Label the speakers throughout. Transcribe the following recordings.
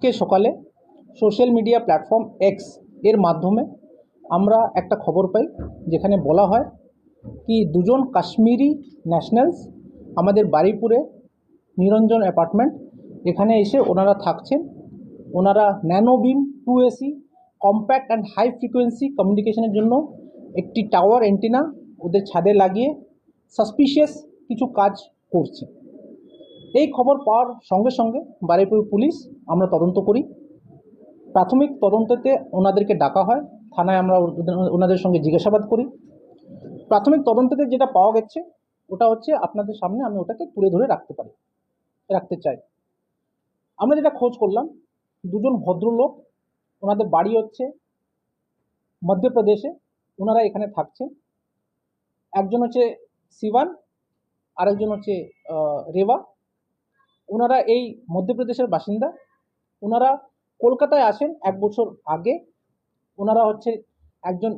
Speaker 1: আজকে সকালে social media platform এক্সের মাধ্যমে আমরা একটা খবর পাই, যেখানে বলা হয় কি দুজন কাশ্মীরি ন্যাশনালস আমাদের বারুইপুরে নিরঞ্জন অ্যাপার্টমেন্ট এখানে এসে ওনারা থাকছেন। ওনারা nano nanobeam to AC compact and high frequency কমিউনিকেশনের জন্য একটি টাওয়ার অ্যান্টেনা ওদের ছাদে লাগিয়ে সাসপিশিয়াস কিছু কাজ করছে। এই খবর পাওয়ার সঙ্গে সঙ্গে বারুইপুর পুলিশ আমরা তদন্ত করি। প্রাথমিক তদন্ততে ওনাদেরকে ডাকা হয়। থানায় আমরা ওনাদের সঙ্গে জিজ্ঞাসাবাদ করি। প্রাথমিক তদন্ততে যেটা পাওয়া গেছে, ওটা হচ্ছে আপনাদের সামনে আমি ওটাকে তুলে ধরে রাখতে পারি, রাখতে চাই। আমরা যেটা খোঁজ করলাম, দুজন ভদ্রলোক, ওনাদের বাড়ি হচ্ছে মধ্যপ্রদেশে, ওনারা এখানে থাকছেন। একজন হচ্ছে সিভান আরেকজন হচ্ছে রেবা। ওনারা এই মধ্যপ্রদেশের বাসিন্দা। ওনারা কলকাতায় আসেন এক বছর আগে। ওনারা হচ্ছে একজন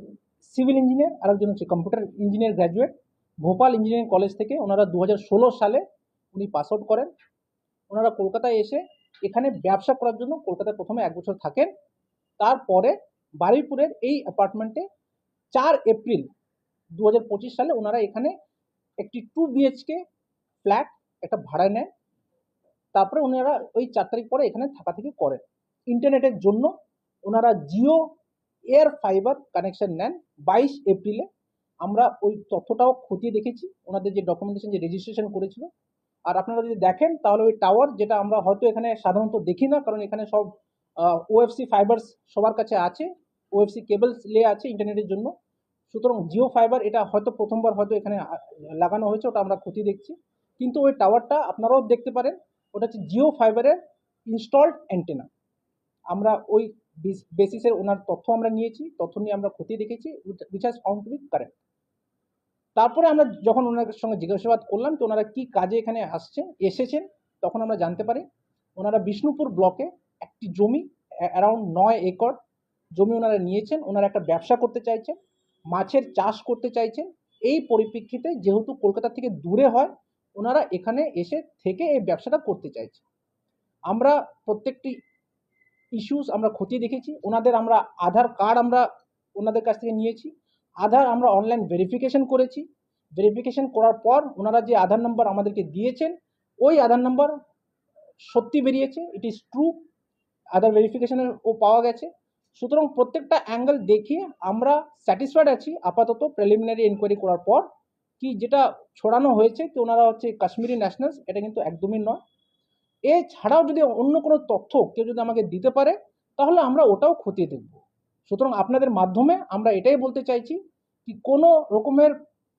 Speaker 1: সিভিল ইঞ্জিনিয়ার আর একজন হচ্ছে computer engineer graduate. Bhopal engineering college থেকে ওনারা দু হাজার ষোলো সালে উনি পাস আউট করেন। ওনারা কলকাতায় এসে এখানে ব্যবসা করার জন্য কলকাতায় প্রথমে এক বছর থাকেন। তারপরে বারুইপুরের এই অ্যাপার্টমেন্টে চার এপ্রিল দু হাজার পঁচিশ সালে ওনারা এখানে একটি টু বিএইচকে ফ্ল্যাট, একটা ভাড়ায় নেন তারপরে ওনারা ওই চার তারিখ পরে এখানে থাকা থেকে করেন। ইন্টারনেটের জন্য ওনারা জিও এয়ার ফাইবার কানেকশন নেন বাইশ এপ্রিলে। আমরা ওই তথ্যটাও খতিয়ে দেখেছি। ওনাদের যে ডকুমেন্টেশন যে রেজিস্ট্রেশন করেছিল। আর আপনারা যদি দেখেন, তাহলে ওই টাওয়ার যেটা আমরা হয়তো এখানে সাধারণত দেখি না, কারণ এখানে সব ওএফসি ফাইবারস সবার কাছে আছে। ওএফসি কেবলস লে আছে ইন্টারনেটের জন্য। সুতরাং জিও ফাইবার এটা হয়তো প্রথমবার হয়তো এখানে লাগানো হয়েছে, ওটা আমরা খতিয়ে দেখছি। কিন্তু ওই টাওয়ারটা আপনারাও দেখতে পারেন। ওটা হচ্ছে জিও ফাইবারের ইনস্টলড অ্যান্টেনা আমরা ওই বেসিসের ওনার তথ্য আমরা নিয়েছি, তথ্য নিয়ে আমরা ক্ষতি দেখেছি which has found to be correct তারপরে আমরা যখন ওনার সঙ্গে জিজ্ঞাসাবাদ করলাম তো ওনারা কী কাজে এখানে আসছেন এসেছেন, তখন আমরা জানতে পারি ওনারা বিষ্ণুপুর ব্লকে একটি জমি অ্যারাউন্ড নয় একর জমি ওনারা নিয়েছেন। ওনারা একটা ব্যবসা করতে চাইছেন, মাছের চাষ করতে চাইছেন। এই পরিপ্রেক্ষিতে যেহেতু কলকাতা থেকে দূরে হয় ওনারা এখানে এসে থেকে এই ব্যবসাটা করতে চাইছে। আমরা প্রত্যেকটি ইস্যুস আমরা খতিয়ে দেখেছি, ওনাদের আমরা আধার কার্ড আমরা ওনাদের কাছ থেকে নিয়েছি, আধার আমরা অনলাইন ভেরিফিকেশন করেছি। ভেরিফিকেশন করার পর ওনারা যে আধার নাম্বার আমাদেরকে দিয়েছেন, ওই আধার নাম্বার সত্যি বেরিয়েছে ইট ইজ ট্রু আধার ভেরিফিকেশনের ও পাওয়া গেছে। সুতরাং প্রত্যেকটা অ্যাঙ্গেল দেখিয়ে আমরা স্যাটিসফাইড আছি, আপাতত প্রিলিমিনারি এনকোয়ারি করার পর কি যেটা ছড়ানো হয়েছে কি ওনারা হচ্ছে কাশ্মীরি ন্যাশনালস এটা কিন্তু একদমই নয়। এছাড়াও যদি অন্য কোনো তথ্য কেউ যদি আমাকে দিতে পারে, তাহলে আমরা ওটাও খতিয়ে দেখব। সুতরাং আপনাদের মাধ্যমে আমরা এটাই বলতে চাইছি কি কোনো রকমের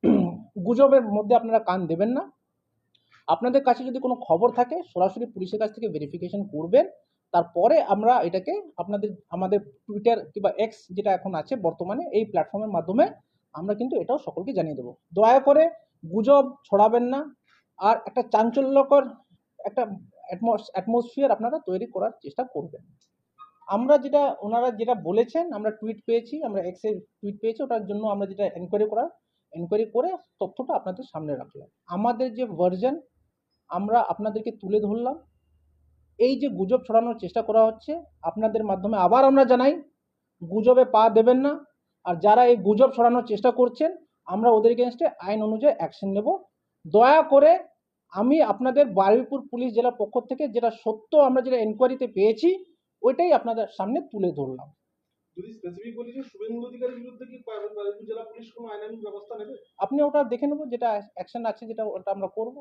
Speaker 1: গুজবের মধ্যে আপনারা কান দেবেন না। আপনাদের কাছে যদি কোনো খবর থাকে, সরাসরি পুলিশের কাছ থেকে ভেরিফিকেশন করবেন। তারপরে আমরা এটাকে আপনাদের, আমাদের টুইটার কিংবা এক্স যেটা এখন আছে বর্তমানে, এই প্ল্যাটফর্মের মাধ্যমে আমরা কিন্তু এটাও সকলকে জানিয়ে দেবো। দয়া করে গুজব ছড়াবেন না আর একটা চাঞ্চল্যকর একটা অ্যাটমসফিয়ার আপনারা তৈরি করার চেষ্টা করবেন। আমরা যেটা, ওনারা যেটা বলেছেন, আমরা টুইট পেয়েছি, আমরা এক্সে টুইট পেয়েছি, ওটার জন্য আমরা যেটা এনকোয়ারি করার এনকোয়ারি করে তথ্যটা আপনাদের সামনে রাখলাম। আমাদের যে ভার্জন আমরা আপনাদেরকে তুলে ধরলাম। এই যে গুজব ছড়ানোর চেষ্টা করা হচ্ছে, আপনাদের মাধ্যমে আবার আমরা জানাই, গুজবে পা দেবেন না আর যারা এই গুজব ছড়ানোর চেষ্টা করছেন আমরা ওদের এগেনস্টে আইন অনুযায়ী অ্যাকশন নেব। দয়া করে আমি আপনাদের বারুইপুর পুলিশ জেলার পক্ষ থেকে যেটা সত্য আমরা যেটা এনকোয়ারিতে পেয়েছি ওইটাই আপনাদের সামনে তুলে ধরলাম।
Speaker 2: জেলা
Speaker 1: আপনি ওটা দেখে নেব যেটা অ্যাকশন আছে যেটা ওটা আমরা করব।